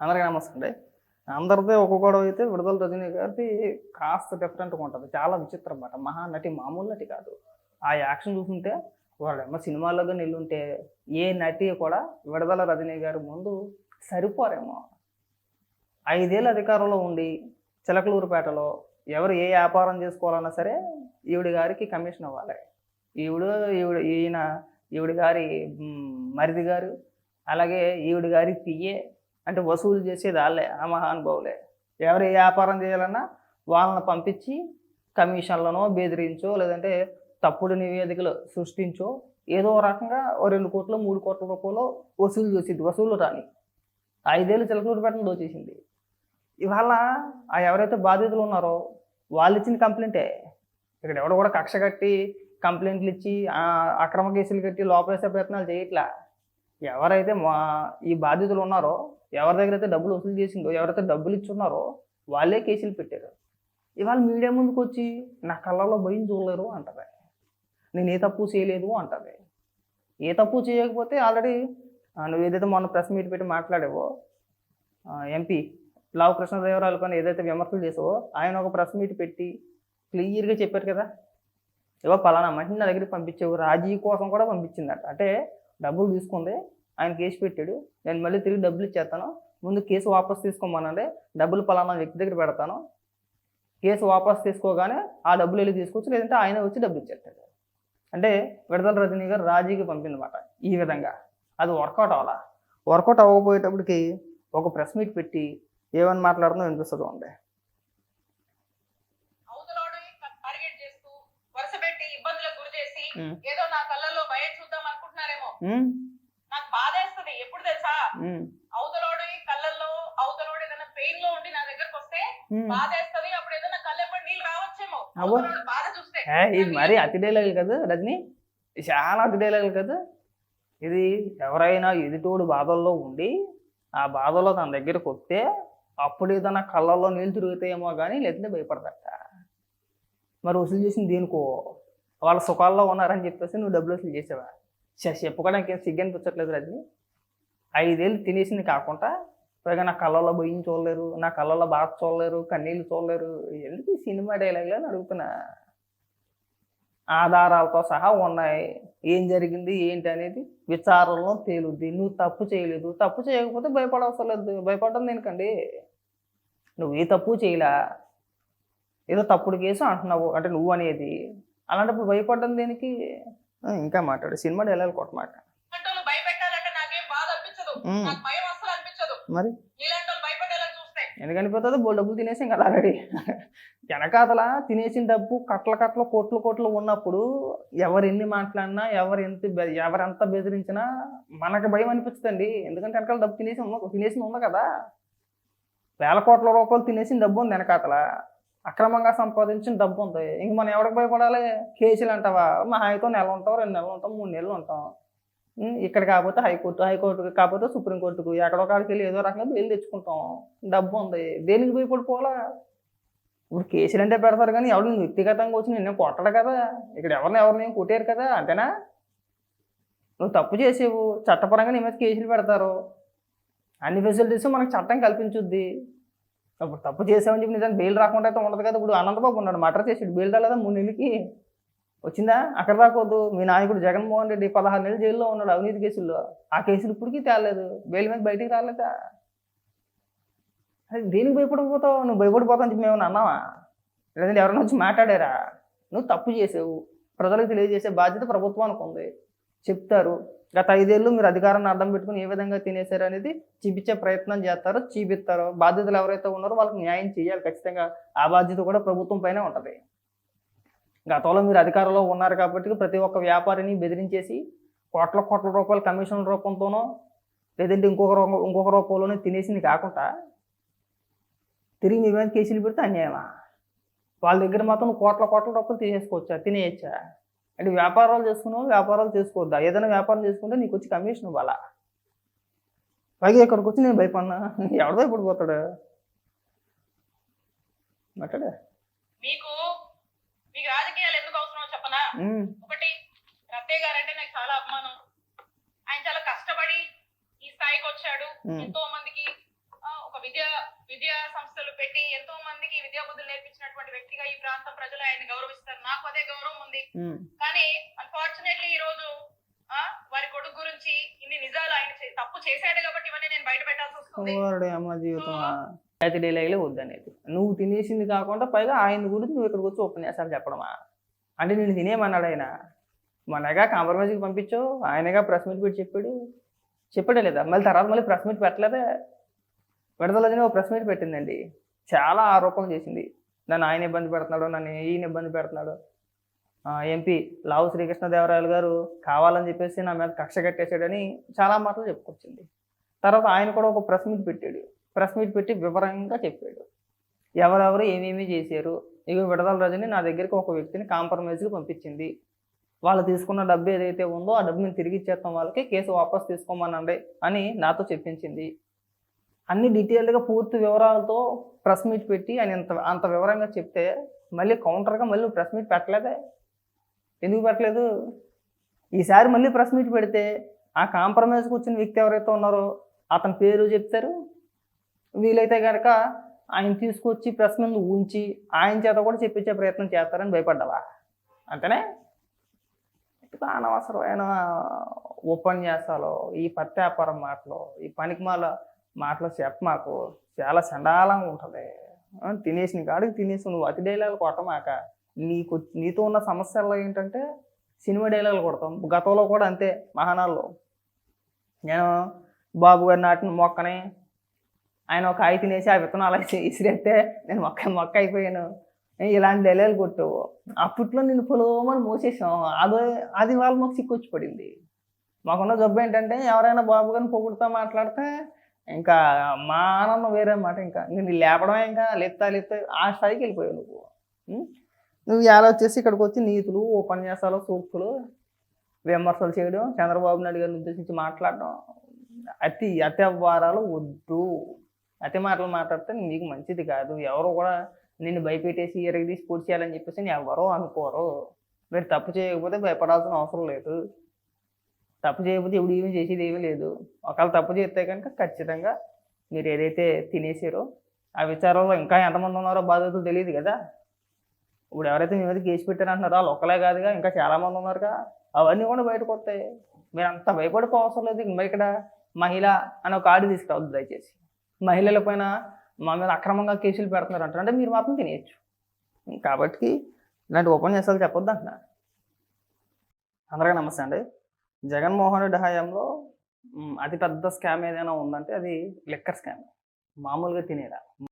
అందరికీ నమస్తే అండి. అందరిది ఒక గొడవ అయితే విడుదల రజనీ గారిది కాస్త డిఫరెంట్గా ఉంటుంది. చాలా విచిత్రం అన్నమాట. మహానటి మామూలు నటి కాదు. ఆ యాక్షన్ చూస్తుంటే వాళ్ళేమో సినిమాల్లో కానీ వెళ్ళుంటే ఏ నటి కూడా విడుదల రజనీ గారి ముందు సరిపోరేమో. ఐదేళ్ళు అధికారంలో ఉండి చిలకలూరుపేటలో ఎవరు ఏ వ్యాపారం చేసుకోవాలన్నా సరే ఈవిడ గారికి కమిషన్ అవ్వాలి ఈవిడ ఈవిడ ఈయన ఈవిడ గారి మరిది గారు అలాగే ఈవిడ గారి పిఏ అంటే వసూలు చేసేది వాళ్ళే ఆ మహానుభావులే. ఎవరు ఏ వ్యాపారం చేయాలన్నా వాళ్ళని పంపించి కమిషన్లను బెదిరించో లేదంటే తప్పుడు నివేదికలు సృష్టించో ఏదో రకంగా రెండు కోట్లు మూడు కోట్ల రూపాయలు వసూలు చేసింది వసూలు రాని. ఐదేళ్ళు చిలకలూరు పెట్టడం దోచేసింది. ఇవాళ ఆ ఎవరైతే బాధితులు ఉన్నారో వాళ్ళు ఇచ్చిన కంప్లైంటే. ఇక్కడ ఎవడు కూడా కక్ష కట్టి కంప్లైంట్లు ఇచ్చి ఆ అక్రమ కేసులు కట్టి లోపలేసే ప్రయత్నాలు చేయట్లా. ఎవరైతే మా ఈ బాధితులు ఉన్నారో ఎవరి దగ్గర అయితే డబ్బులు వసూలు చేసిందో ఎవరైతే డబ్బులు ఇచ్చున్నారో వాళ్ళే కేసులు పెట్టారు. ఇవాళ మీడియా ముందుకు వచ్చి నా కళ్ళలో భయం చూడలేరు అంటది. నేను ఏ తప్పు చేయలేదు అంటది. ఏ తప్పు చేయకపోతే ఆల్రెడీ నువ్వు ఏదైతే మొన్న ప్రెస్ మీట్ పెట్టి మాట్లాడావో ఎంపీ లావు కృష్ణదేవరాయలు పైన ఏదైతే విమర్శలు చేసావో ఆయన ఒక ప్రెస్ మీట్ పెట్టి క్లియర్గా చెప్పారు కదా. ఇవో పలానా మనిషిని నా దగ్గరికి పంపించావు రాజీ కోసం కూడా పంపించిందట. అంటే డబ్బులు తీసుకుంది ఆయన కేసు పెట్టాడు. నేను మళ్ళీ తిరిగి డబ్బులు ఇచ్చేస్తాను. ముందు కేసు వాపస్ తీసుకోమనండి. డబ్బులు పలానా వ్యక్తి దగ్గర పెడతాను. కేసు వాపస్ తీసుకోగానే ఆ డబ్బులు వెళ్ళి తీసుకోవచ్చు లేదంటే ఆయన వచ్చి డబ్బులు ఇచ్చేస్తాడు. అంటే విడుదల రజనీ గారు రాజీకి పంపిందన్నమాట ఈ విధంగా. అది వర్కౌట్ అవ్వాలా? వర్కౌట్ అవ్వకపోయేటప్పటికి ఒక ప్రెస్ మీట్ పెట్టి ఏమని మాట్లాడుతుందో వినిపిస్తుంది ఉమ్. ఏదో నా కళ్ళల్లో భయం చూద్దాం అనుకుంటున్నారేమో. అవతలోడు కళ్ళల్లో అవతలోడు ఏదైనా పెయిన్లో ఉండి నా దగ్గరకు వస్తే. బాధేస్తుంది అప్పుడు ఏదైనా కళ్ళెప్పటి నీళ్ళు రావచ్చేమో. బాధ చూస్తే. ఇది మరీ అతి డైలాగులు కదా రజని? చాలా అతి డైలాగులు కదా. ఇది ఎవరైనా ఎదుటోడు బాధల్లో ఉండి ఆ బాధలో తన దగ్గరకు వస్తే అప్పుడు ఏదైనా కళ్ళల్లో నీళ్ళు తిరుగుతాయేమో కానీ లేదంటే భయపడతాట మరి వసూలు చేసింది దేనికో? వాళ్ళ సుఖాల్లో ఉన్నారని చెప్పేసి నువ్వు డబ్బులు వసూలు చేసావా? చెప్పుకోవడానికి ఏం సిగ్గు అనిపించట్లేదు రజని. ఐదేళ్ళు తినేసింది కాకుండా పైగా నా కళ్ళల్లో భయం చూడలేరు నా కళ్ళలో బాధ చూడలేరు కన్నీళ్ళు చూడలేరు ఎందుకు సినిమా డైలాగులు అని అడుగుతున్నా. ఆధారాలతో సహా ఉన్నాయి. ఏం జరిగింది ఏంటి అనేది విచారంలో తేలుద్ది. నువ్వు తప్పు చేయలేదు. తప్పు చేయకపోతే భయపడవసరం లేదు. భయపడడం దేనికండి? నువ్వు ఏ తప్పు చేయలా? ఏదో తప్పుడు కేసు అంటున్నావు అంటే నువ్వు అనేది. అలాంటప్పుడు భయపడడం దేనికి? ఇంకా మాట్లాడు. సినిమా డైలాగ్ కొట్టమాట ఇలాంటి వాళ్ళు భయపెట్టాలంటే నాకేం బాధ అనిపించదు ఉమ్. నాకు భయం అసలు అనిపించదు. మరి? ఎందుకనిపోతుందో బోల్ డబ్బులు తినేసాం కదా ఆల్రెడీ వెనకాతల తినేసిన డబ్బు కట్ల కట్ల కోట్లు కోట్లు ఉన్నప్పుడు ఎవరు ఎన్ని మాట్లాడినా ఎవరు ఎంత ఎవరెంత బెదిరించినా మనకి భయం అనిపిస్తుందండి. ఎందుకంటే వెనకాల డబ్బు తినేసి ఉన్న తినేసి ఉంది కదా. వేల కోట్ల రూపాయలు తినేసిన డబ్బు ఉంది వెనకాతల. అక్రమంగా సంపాదించిన డబ్బు ఉంది. ఇంక మనం ఎవరికి భయపడాలి? కేసులు అంటావా? మా హాయితో నెల ఉంటాం రెండు నెలలు ఉంటాం మూడు నెలలు ఉంటాం ఇక్కడ కాకపోతే హైకోర్టు హైకోర్టు కాకపోతే సుప్రీంకోర్టుకు. ఎక్కడో కాడికి వెళ్ళి ఏదో రకంగా బెయిల్ తెచ్చుకుంటాం. డబ్బు ఉంది. దేనికి భయపడిపోవాలా? ఇప్పుడు కేసులు అంటే పెడతారు కానీ ఎవరు వ్యక్తిగతంగా వచ్చి నిన్ను కొట్టడు కదా. ఇక్కడ ఎవరిని ఎవరిని కొట్టారు కదా అంతేనా? నువ్వు తప్పు చేసేవు. చట్టపరంగా నీ మీద కేసులు పెడతారు. అన్ని ఫెసిలిటీస్ మనకు చట్టం కల్పించుద్ది. ఇప్పుడు తప్పు చేసామని చెప్పి నిజానికి బెయిల్ రాకుండా అయితే ఉండదు కదా. ఇప్పుడు అనంతబాబు ఉన్నాడు మటర్ చేసాడు బెయిల్ రాలేదా మూడు నెలలకి? వచ్చిందా? అక్కడ రాకూడదు మీ నాయకుడు జగన్మోహన్ రెడ్డి పదహారు నెలలు జైల్లో ఉన్నాడు అవినీతి కేసుల్లో. ఆ కేసులు ఇప్పటికీ తేలేదు బెయిల్ మీద బయటికి రాలేదా అది దేనికి భయపడిపోతావు నువ్వు భయపడిపోతావు అని చెప్పి మేము అన్నావా? లేదంటే ఎవరైనా వచ్చి మాట్లాడారా? నువ్వు తప్పు చేసావు. ప్రజలకు తెలియజేసే బాధ్యత ప్రభుత్వానికి ఉంది. చెప్తారు. గత ఐదేళ్ళు మీరు అధికారాన్ని అడ్డం పెట్టుకుని ఏ విధంగా తినేశారు అనేది చూపించే ప్రయత్నం చేస్తారో చూపిస్తారో. బాధ్యతలు ఎవరైతే ఉన్నారో వాళ్ళకి న్యాయం చేయాలి ఖచ్చితంగా. ఆ బాధ్యత కూడా ప్రభుత్వం పైనే ఉంటుంది. గతంలో మీరు అధికారంలో ఉన్నారు కాబట్టి ప్రతి ఒక్క వ్యాపారిని బెదిరించేసి కోట్ల కోట్ల రూపాయల కమిషన్ రూపంతోనో లేదంటే ఇంకొక ఇంకొక రూపంలోనే తినేసింది కాకుండా తిరిగి మీ మీద కేసులు పెడితే అన్యాయమా? వాళ్ళ దగ్గర మాత్రం కోట్ల కోట్ల రూపాయలు తీసేసుకోవచ్చా? తినేయచ్చా? అంటే వ్యాపారాలు చేసుకున్నావు? వ్యాపారాలు చేసుకోవద్దా? ఏదైనా వ్యాపారం చేసుకుంటే నీకు వచ్చి కమిషన్ ఇవ్వాలా? పైగా ఇక్కడికి వచ్చి నేను భయపడినా? ఎవడు ఇప్పుడు పోతాడు మీకు మీకు తప్పన ఒకటి రత్తయ్య గారు అంటే నాకు చాలా అభిమానం. ఆయన చాలా కష్టపడి ఈ స్థాయికి వచ్చాడు. ఎంతో మందికి ఒక విద్యా విద్యా సంస్థలు పెట్టి ఎంతో మందికి విద్యా బుద్ధులు నేర్పించినటువంటి వ్యక్తిగా ఈ ప్రాంతం ప్రజలు ఆయన గౌరవిస్తారు. నాకు అదే గౌరవం ఉంది. కానీ అన్ఫార్చునేట్లీ ఈ రోజు వారి కొడుకు గురించి ఇన్ని నిజాలు ఆయన తప్పు చేశాడు కాబట్టి ఇవన్నీ నేను బయట పెట్టాల్సి వస్తుంది. వద్దనేది. నువ్వు తినేసింది కాకుండా పైగా ఆయన గురించి నువ్వు ఇక్కడికి వచ్చి ఉపన్యాసాలు చెప్పడమా? అంటే నేను తినేమన్నాడు ఆయన మనగా కాంప్రమైజ్కి పంపించావు ఆయనగా ప్రెస్ మీట్ పెట్టి చెప్పాడు. చెప్పాడే లేదా? మళ్ళీ తర్వాత మళ్ళీ ప్రెస్ మీట్ పెట్టలేదా? విడదలని ఒక ప్రెస్ మీట్ పెట్టిందండి. చాలా ఆరోపణ చేసింది. నన్ను ఆయన ఇబ్బంది పెడుతున్నాడు నన్ను ఈయన ఇబ్బంది పెడుతున్నాడు. ఎంపీ లావు శ్రీకృష్ణదేవరాయలు గారు కావాలని చెప్పేసి నా మీద కక్ష కట్టేశాడని చాలా మాటలు చెప్పుకొచ్చింది. తర్వాత ఆయన కూడా ఒక ప్రెస్ మీట్ పెట్టాడు. ప్రెస్ మీట్ పెట్టి వివరంగా చెప్పాడు. ఎవరెవరు ఏమేమి చేశారు? ఇక విడదల రజని నా దగ్గరికి ఒక వ్యక్తిని కాంప్రమైజ్కి పంపించింది. వాళ్ళు తీసుకున్న డబ్బు ఏదైతే ఉందో ఆ డబ్బు తిరిగి ఇచ్చేస్తాం వాళ్ళకి కేసు వాపస్ తీసుకోమనండి అని నాతో చెప్పించింది. అన్ని డీటెయిల్డ్గా పూర్తి వివరాలతో ప్రెస్ మీట్ పెట్టి ఆయన ఇంత అంత వివరంగా చెప్తే మళ్ళీ కౌంటర్గా మళ్ళీ ప్రెస్ మీట్ పెట్టలేదే? ఎందుకు పెట్టలేదు? ఈసారి మళ్ళీ ప్రెస్ మీట్ పెడితే ఆ కాంప్రమైజ్కి వచ్చిన వ్యక్తి ఎవరైతే ఉన్నారో అతని పేరు చెప్తారు? వీలైతే కనుక ఆయన తీసుకొచ్చి ప్రెస్ ముందు ఉంచి ఆయన చేత కూడా చెప్పించే ప్రయత్నం చేస్తారని భయపడ్డావా? అంతేనే? ఇట్లా అనవసరమైన ఉపన్యాసాలు? ఈ పత్తి వ్యాపారం మాటలు ఈ పనికిమాల మాటలు చెప్ప మాకు చాలా చండాలంగా ఉంటుంది. తినేసిన కాడికి తినేసి నువ్వు అతి డైలాగులు కొట్టమాక. నీకు నీతో ఉన్న సమస్యల్లో ఏంటంటే సినిమా డైలాగులు కొడతాం. గతంలో కూడా అంతే మహానాల్లో నేను బాబు గారి నాటిన మొక్కని ఆయన ఒక కాయ తినేసి ఆ విత్తనాలు వేసి నేను మొక్క మొక్క అయిపోయాను. ఇలాంటి డైలాగులు కొట్టావు. అప్పట్లో నేను పొలవమని మోసేసాం. అదే అది వాళ్ళ మాకు చిక్కొచ్చి పడింది మాకున్న జబ్బు ఏంటంటే ఎవరైనా బాబు కానీ పొగుడుతా మాట్లాడితే ఇంకా మా ఆనందం వేరే మాట ఇంకా. నేను లేపడం లేపడమే ఇంకా లేపుతా లేపుతా ఆ స్థాయికి వెళ్ళిపోయావు నువ్వు. నువ్వు ఎలా వచ్చేసి ఇక్కడికి వచ్చి నీతులు ఉపన్యాసాలు సూక్తులు విమర్శలు చేయడం చంద్రబాబు నాయుడు గారిని ఉద్దేశించి మాట్లాడడం అతి అత్యవారాలు వద్దు. అతి మాటలు మాట్లాడితే నీకు మంచిది కాదు. ఎవరు కూడా నిన్ను భయపెట్టేసి ఎరగదీసి పూర్తి చేయాలని చెప్పేసి ఎవరో అనుకోరు. మీరు తప్పు చేయకపోతే భయపడాల్సిన అవసరం లేదు. తప్పు చేయకపోతే ఎవడు ఏమీ చేసేది ఏమీ లేదు. ఒకవేళ తప్పు చేస్తే కనుక ఖచ్చితంగా మీరు ఏదైతే తినేసారో ఆ విచారంలో ఇంకా ఎంతమంది ఉన్నారో బాధితులు తెలియదు కదా. ఇప్పుడు ఎవరైతే మీ మీద కేసు పెట్టారంటున్నారో వాళ్ళు ఒక్కలే కాదుగా ఇంకా చాలామంది ఉన్నారుగా. అవన్నీ కూడా బయటకు వస్తాయి మీరు అంత భయపడిపోవసరం లేదు. ఇంక ఇక్కడ మహిళ అని ఒక ఆడి తీసుకురావద్దు దయచేసి. మహిళల పైన మా మీద అక్రమంగా కేసులు పెడుతున్నారు అంటారు. అంటే మీరు మాత్రం తినేయచ్చు. కాబట్టి ఇలాంటి ఉపన్యాసాలు చెప్పొద్దు అంటున్నాను. అందరికీ నమస్తే అండి. జగన్మోహన్ రెడ్డి హయాంలో అతిపెద్ద స్కామ్ ఏదైనా ఉందంటే అది లిక్కర్ స్కామ్. మామూలుగా తినేలా